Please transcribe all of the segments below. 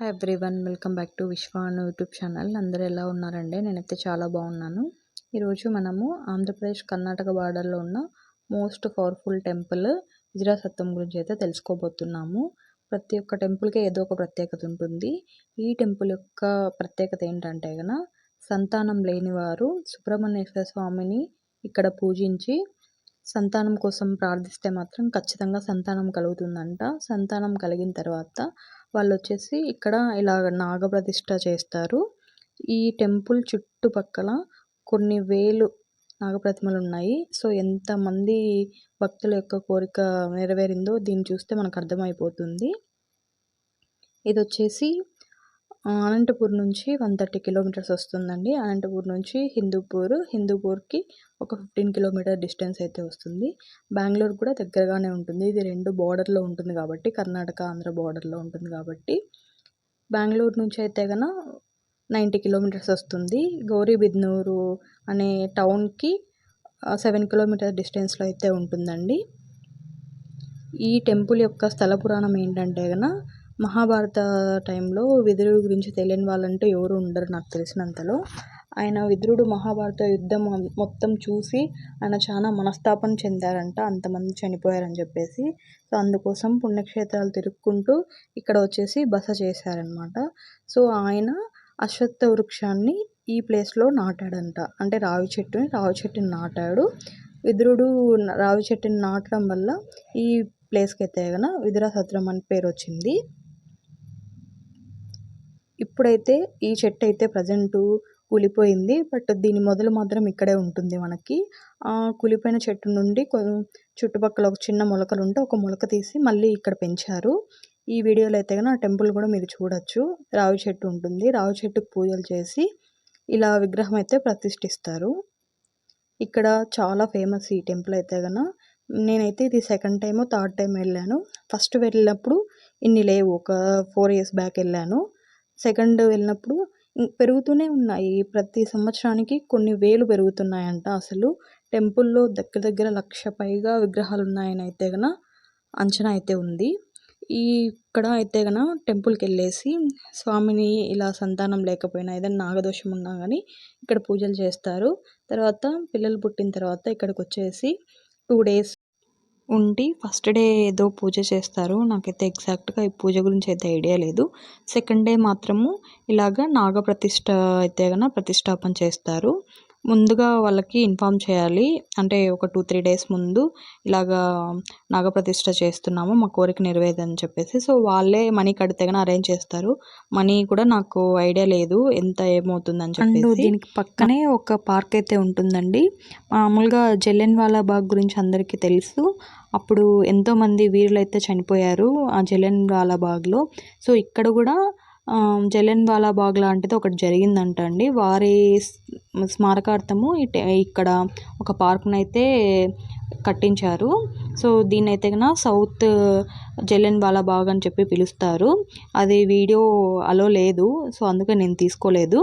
Hi everyone welcome back to Vishwan YouTube channel అందరూ ఎలా ఉన్నారండి? నేనైతే చాలా బాగున్నాను. ఈరోజు మనము ఆంధ్రప్రదేశ్ కర్ణాటక బార్డర్లో ఉన్న మోస్ట్ పవర్ఫుల్ టెంపుల్ విజరాసత్వం గురించి అయితే తెలుసుకోబోతున్నాము. ప్రతి ఒక్క టెంపుల్కి ఏదో ఒక ప్రత్యేకత ఉంటుంది. ఈ టెంపుల్ యొక్క ప్రత్యేకత ఏంటంటే కన సంతానం లేని వారు సుబ్రహ్మణ్యేశ్వర స్వామిని ఇక్కడ పూజించి సంతానం కోసం ప్రార్థిస్తే మాత్రం ఖచ్చితంగా సంతానం కలుగుతుందంట. సంతానం కలిగిన తర్వాత వాళ్ళు వచ్చేసి ఇక్కడ ఇలా నాగప్రతిష్ఠ చేస్తారు. ఈ టెంపుల్ చుట్టుపక్కల కొన్ని వేలు నాగప్రతిమలు ఉన్నాయి సో ఎంతమంది భక్తుల యొక్క కోరిక నెరవేరిందో దీన్ని చూస్తే మనకు అర్థమైపోతుంది. ఇది వచ్చేసి అనంతపూర్ నుంచి వన్ థర్టీ కిలోమీటర్స్ వస్తుందండి. అనంతపూర్ నుంచి హిందూపూర్ హిందూపూర్కి ఒక ఫిఫ్టీన్ కిలోమీటర్ డిస్టెన్స్ అయితే వస్తుంది. బెంగళూరు కూడా దగ్గరగానే ఉంటుంది. ఇది రెండు బార్డర్లో ఉంటుంది కాబట్టి కర్ణాటక ఆంధ్ర బార్డర్లో ఉంటుంది కాబట్టి. బెంగళూరు నుంచి అయితే కనుక నైంటీ కిలోమీటర్స్ వస్తుంది. గౌరీబిద్నూరు అనే టౌన్కి సెవెన్ కిలోమీటర్ డిస్టెన్స్లో అయితే ఉంటుందండి. ఈ టెంపుల్ యొక్క స్థల పురాణం ఏంటంటే కనుక మహాభారత టైంలో విదురుడు గురించి తెలియని వాళ్ళంటూ ఎవరు ఉండరు నాకు తెలిసినంతలో. ఆయన విదురుడు మహాభారత యుద్ధం మొత్తం చూసి ఆయన చాలా మనస్తాపం చెందారంట అంతమంది చనిపోయారని చెప్పేసి. సో అందుకోసం పుణ్యక్షేత్రాలు తిరుక్కుంటూ ఇక్కడ వచ్చేసి బస చేశారనమాట సో ఆయన అశ్వత్థ వృక్షాన్ని ఈ ప్లేస్లో నాటాడంట. అంటే రావి చెట్టుని రావి చెట్టుని నాటాడు. విదురుడు రావి చెట్టుని నాటడం వల్ల ఈ ప్లేస్కి అయితే కనుక విదురాసత్రం అని పేరు వచ్చింది ఇప్పుడైతే ఈ చెట్టు అయితే ప్రజెంటు కూలిపోయింది. బట్ దీని మొదలు మాత్రం ఇక్కడే ఉంటుంది మనకి. ఆ కూలిపోయిన చెట్టు నుండి చుట్టుపక్కల ఒక చిన్న మొలకలు ఉంటే ఒక మొలక తీసి మళ్ళీ ఇక్కడ పెంచారు. ఈ వీడియోలో అయితే కనుక ఆ టెంపుల్ కూడా మీరు చూడొచ్చు. రావి చెట్టు ఉంటుంది. రావి చెట్టుకు పూజలు చేసి ఇలా విగ్రహం అయితే ప్రతిష్ఠిస్తారు. ఇక్కడ చాలా ఫేమస్ ఈ టెంపుల్ అయితే కనుక నేనైతే ఇది సెకండ్ టైము థర్డ్ టైం వెళ్ళాను. ఫస్ట్ వెళ్ళినప్పుడు ఇన్ని లేవు. ఒక ఫోర్ ఇయర్స్ బ్యాక్ వెళ్ళాను. సెకండ్ వెళ్ళినప్పుడు పెరుగుతూనే ఉన్నాయి. ప్రతి సంవత్సరానికి కొన్ని వేలు పెరుగుతున్నాయంట అసలు. టెంపుల్లో దగ్గర దగ్గర లక్ష పైగా విగ్రహాలు ఉన్నాయని అయితే గన అంచనా అయితే ఉంది. ఈ ఇక్కడ అయితే గన టెంపుల్కి వెళ్ళేసి స్వామిని ఇలా సంతానం లేకపోయినా ఏదైనా నాగదోషం ఉన్నా కానీ ఇక్కడ పూజలు చేస్తారు. తర్వాత పిల్లలు పుట్టిన తర్వాత ఇక్కడికి వచ్చేసి టూ డేస్ ఉండి ఫస్ట్ డే ఏదో పూజ చేస్తారు. నాకైతే ఎగ్జాక్ట్గా ఈ పూజ గురించి అయితే ఐడియా లేదు. సెకండ్ డే మాత్రము ఇలాగ నాగప్రతిష్ఠ అయితే గన ప్రతిష్టాపన చేస్తారు. ముందుగా వాళ్ళకి ఇన్ఫామ్ చేయాలి. అంటే ఒక టూ త్రీ డేస్ ముందు ఇలాగా నాగప్రతిష్ఠ చేస్తున్నాము మా కోరిక నెరవేదని చెప్పేసి. సో వాళ్ళే మనీ కడితే కానీ అరేంజ్ చేస్తారు. మనీ కూడా నాకు ఐడియా లేదు ఎంత ఏమవుతుందని చెప్పి దీనికి పక్కనే ఒక పార్క్ అయితే ఉంటుందండి. మామూలుగా జల్లెన్ వాలా బాగ్ గురించి అందరికీ తెలుసు. అప్పుడు ఎంతోమంది వీరులు అయితే చనిపోయారు ఆ జలియన్ వాలా బాగ్లో. సో ఇక్కడ కూడా జలియన్ వాలా బాగ్ లాంటిది ఒకటి జరిగిందంట అండి. వారి స్మారకార్థము ఇక్కడ ఒక పార్క్ను అయితే కట్టించారు. సో దీన్ని అయితే కన్నా సౌత్ జలియన్ వాలా బాగ్ అని చెప్పి పిలుస్తారు. అది వీడియో అలో లేదు సో అందుకే నేను తీసుకోలేదు.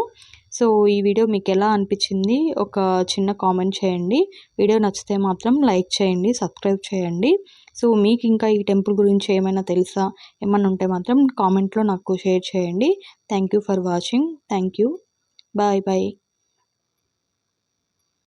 సో ఈ వీడియో మీకు ఎలా అనిపించింది? ఒక చిన్న కామెంట్ చేయండి. వీడియో నచ్చితే మాత్రం లైక్ చేయండి సబ్స్క్రైబ్ చేయండి. సో మీకు ఇంకా ఈ టెంపుల్ గురించి ఏమైనా తెలుసా? ఏమన్నా ఉంటే మాత్రం కామెంట్లో నాకు షేర్ చేయండి. Thank you for watching. Thank you bye bye.